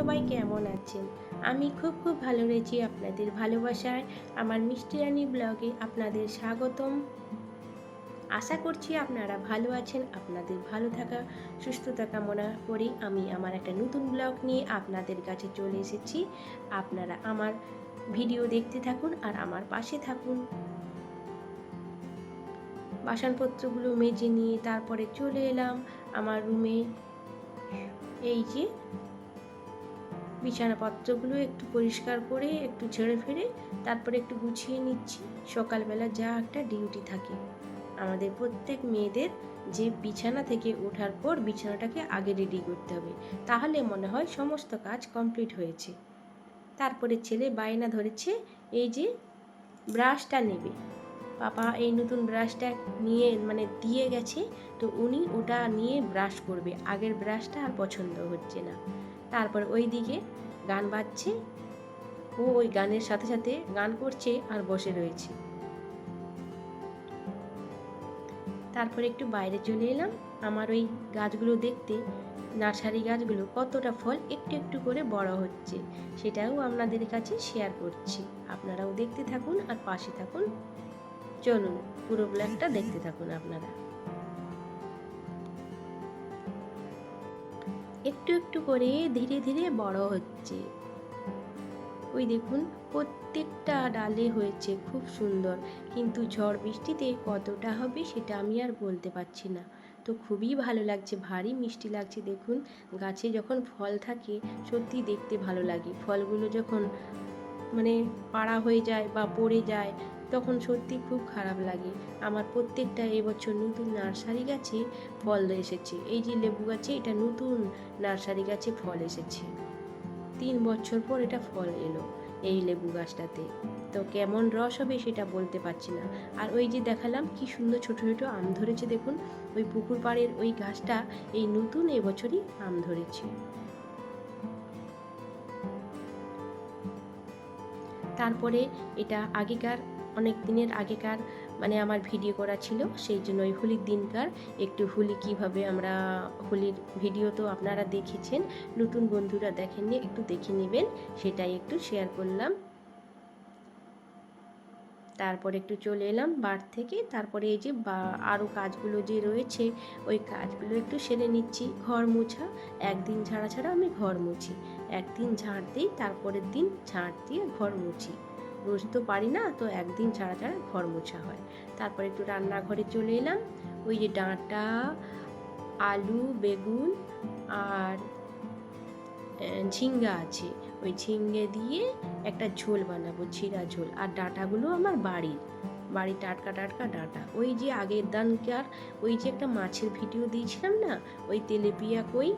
সবাই কেমন আছেন? আমি খুব খুব ভালো রয়েছি আপনাদের ভালোবাসায়। আমার মিষ্টি রানী ব্লগে আপনাদের স্বাগতম। আশা করছি আপনারা ভালো আছেন, আপনাদের ভালো থাকা, সুস্থতা কামনা করি আমি আমার একটা নতুন ব্লগ নিয়ে আপনাদের কাছে চলে এসেছি। আপনারা আমার ভিডিও দেখতে থাকুন আর আমার পাশে থাকুন। বাসনপত্রগুলো মেজে নিয়ে তারপরে চলে এলাম আমার রুমে। এই যে বিছানাপত্রগুলো একটু পরিষ্কার করে, একটু ছেড়ে ফেলে তারপরে একটু গুছিয়ে নিচ্ছি। সকালবেলা যা একটা ডিউটি থাকে। আমাদের প্রত্যেক মেয়েদের যে বিছানা থেকে ওঠার পর বিছানাটাকে আগে রেডি করতে হবে। তাহলে মনে হয় সমস্ত কাজ কমপ্লিট হয়েছে। তারপরে ছেলে বায়না ধরেছে, এই যে ব্রাশটা নেবে। পাপা এই নতুন ব্রাশটা নিয়ে মানে দিয়ে গেছে, তো উনি ওটা নিয়ে ব্রাশ করবে। আগের ব্রাশটা আর পছন্দ হচ্ছে না। তারপর ওই দিকে গান বাজছে। ও ওই গানের সাথে সাথে গান করছে আর বসে রয়েছে। তারপর একটু বাইরে চলে এলাম। আমার ওই গাছগুলো দেখতে, নার্সারি গাছগুলো কতটা ফল একটু একটু করে বড় হচ্ছে, সেটাও আপনাদের কাছে শেয়ার করছি। আপনারাও দেখতে থাকুন আর পাশে থাকুন। চলুন, পুরো ব্ল্যাকটা দেখতে থাকুন আপনারা। একটু একটু করে ধীরে ধীরে বড় হচ্ছে। ওই দেখুন, প্রত্যেকটা ডালে হয়েছে খুব সুন্দর। কিন্তু ঝড় বৃষ্টিতে কতটা হবে সেটা আমি আর বলতে পারছি না। তো খুবই ভালো লাগছে, ভারী মিষ্টি লাগছে। দেখুন, গাছে যখন ফল থাকে, সত্যি দেখতে ভালো লাগে। ফলগুলো যখন মানে পাড়া হয়ে যায় বা পড়ে যায় তখন সত্যি খুব খারাপ লাগে। আমার প্রত্যেকটা এবছর নতুন নার্সারি গাছে ফল এসেছে। এই যে লেবু গাছে, এটা নতুন নার্সারি গাছে ফল এসেছে। তিন বছর পর এটা ফল এলো এই লেবু গাছটাতে। তো কেমন রস হবে সেটা বলতে পারছি না। আর ওই যে দেখালাম, কি সুন্দর ছোট ছোট আম ধরেছে দেখুন। ওই পুকুর পাড়ের ওই গাছটা এই নতুন এবছরই আম ধরেছে। তারপরে এটা আগেকার অনেক দিনের আগেকার মানে আমার ভিডিও করা ছিল, সেই জন্য ওই হোলির দিনকার একটু হোলি কীভাবে আমরা হোলির ভিডিও তো আপনারা দেখেছেন, নতুন বন্ধুরা দেখেননি একটু দেখে নেবেন, সেটাই একটু শেয়ার করলাম। তারপর একটু চলে এলাম বার থেকে, তারপরে এই যে বা আরও কাজগুলো যে রয়েছে, ওই কাজগুলো একটু সেরে নিচ্ছি, ঘর মোছা, একদিন ছাড়া ছাড়া আমি ঘর মুছি, একদিন ঝাড় দিই, তারপরের দিন ঝাড় দিয়ে ঘর মুছি। রোজ তো পারি না, তো একদিন ছাড়া ছাড়া ঘর মোছা হয়। তারপর একটু রান্নাঘরে চলে এলাম। ওই যে ডাঁটা, আলু, বেগুন আর ঝিঙ্গা আছে। ওই ঝিঙ্গে দিয়ে একটা ঝোল বানাবো ছিঁড়া ঝোল। আর ডাঁটাগুলো আমার বাড়ির। বাড়ি টাটকা টাটকা ডাটা। ওই যে আগের দানকার, ওই যে একটা মাছের ভিডিও দিয়েছিলাম না? ওই তেলেপিয়া কই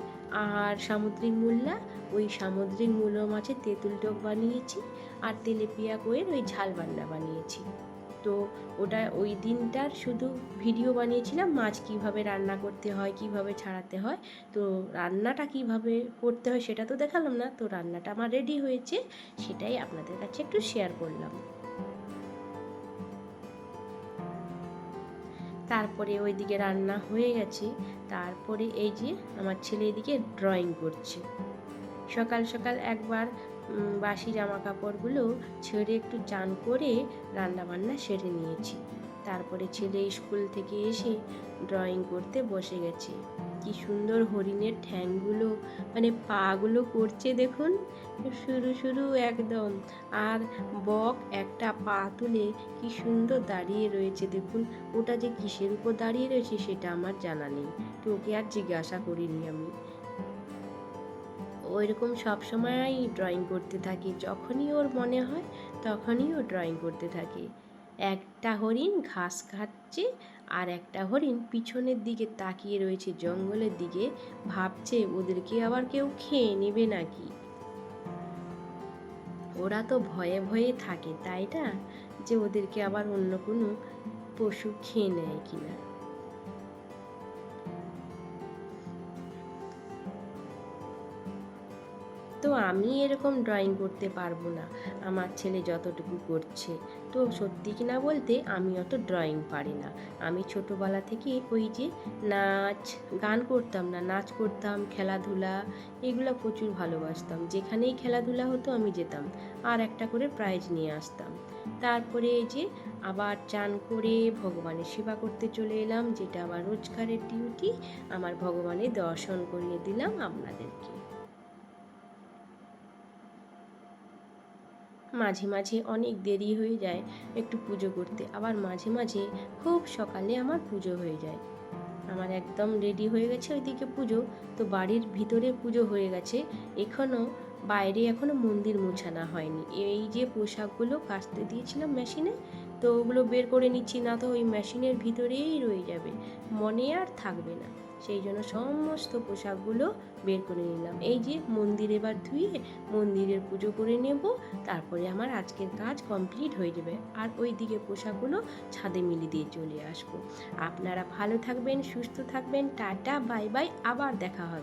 আর সামুদ্রিক মূল্যা, ওই সামুদ্রিক মূল্য মাছের তেঁতুল টক বানিয়েছি আর তেলেপিয়া কইয়ের ওই ঝাল বান্না বানিয়েছি। তো ওটা ওই দিনটার শুধু ভিডিও বানিয়েছিলাম, মাছ কীভাবে রান্না করতে হয়, কীভাবে ছাড়াতে হয়, তো রান্নাটা কীভাবে করতে হয় সেটা তো দেখালাম না, তো রান্নাটা আমার রেডি হয়েছে, সেটাই আপনাদের কাছে একটু শেয়ার করলাম। তারপরে ওইদিকে রান্না হয়ে গেছে। তারপরে এই যে আমার ছেলে এদিকে ড্রয়িং করছে। সকাল সকাল একবার বাসি জামা কাপড়গুলো ছেড়ে একটু চান করে রান্নাবান্না সেরে নিয়েছি। তারপরে ছেলে স্কুল থেকে এসে ড্রয়িং করতে বসে গেছে। কি সুন্দর হরিণের ঠ্যাংগুলো মানে পাগুলো করছে দেখুন। শুরু শুরু একদম। আর বক একটা পা তুলে কি সুন্দর দাঁড়িয়ে রয়েছে দেখুন। ওটা যে কিসের উপর দাঁড়িয়ে রয়েছে সেটা আমার জানা নেই। তো ওকে আর জিজ্ঞাসা করিনি আমি। ওইরকম সবসময়ই ড্রয়িং করতে থাকি। যখনই ওর মনে হয় তখনই ও ড্রয়িং করতে থাকে। একটা হরিণ ঘাস খাচ্ছে আর একটা হরিণ পিছনের দিকে তাকিয়ে রয়েছে, জঙ্গলের দিকে ভাবছে, ওদেরকে আবার কেউ খেয়ে নেবে নাকি? ওরা তো ভয়ে ভয়ে থাকে, তাই না? যে ওদেরকে আবার অন্য কোনো পশু খেয়ে নেয় কিনা। আমি এরকম ড্রয়িং করতে পারব না। আমার ছেলে যতটুকু করছে। তো সত্যি কি না বলতে আমি অত ড্রয়িং পারি না। আমি ছোটোবেলা থেকে ওই যে নাচ, গান করতাম না। নাচ করতাম, খেলাধুলা, এগুলো প্রচুর ভালোবাসতাম। যেখানেই খেলাধুলা হতো আমি যেতাম। আর একটা করে প্রাইজ নিয়ে আসতাম। তারপরে এই যে আবার চান করে ভগবানের সেবা করতে চলে এলাম, যেটা আমার রোজগারের ডিউটি আমার ভগবানের দর্শন করিয়ে দিলাম আপনাদেরকে। মাঝে মাঝে অনেক দেরি হয়ে যায় একটু পুজো করতে। আবার মাঝে মাঝে খুব সকালে আমার পুজো হয়ে যায়। আমার একদম রেডি হয়ে গেছে ওইদিকে পুজো। তো বাড়ির ভিতরে পুজো হয়ে গেছে। এখনও বাইরে এখনও মন্দির মোছানো হয়নি। এই যে পোশাকগুলো কাচতে দিয়েছিলাম মেশিনে তো ওগুলো বের করে নিচ্ছি, না তো ওই মেশিনের ভিতরেই রয়ে যাবে। মনে আর থাকবে না। সেই জন্য সমস্ত পোশাকগুলো বের করে নিলাম। এই যে মন্দির এবার ধুয়ে মন্দিরের পুজো করে নেব, তারপরে আমার আজকের কাজ কমপ্লিট হয়ে যাবে। আর ওই দিকে পোশাকগুলো ছাদে মিলি দিয়ে চলে আসব। আপনারা ভালো থাকবেন, সুস্থ থাকবেন, টাটা, বাই বাই, আবার দেখা হবে।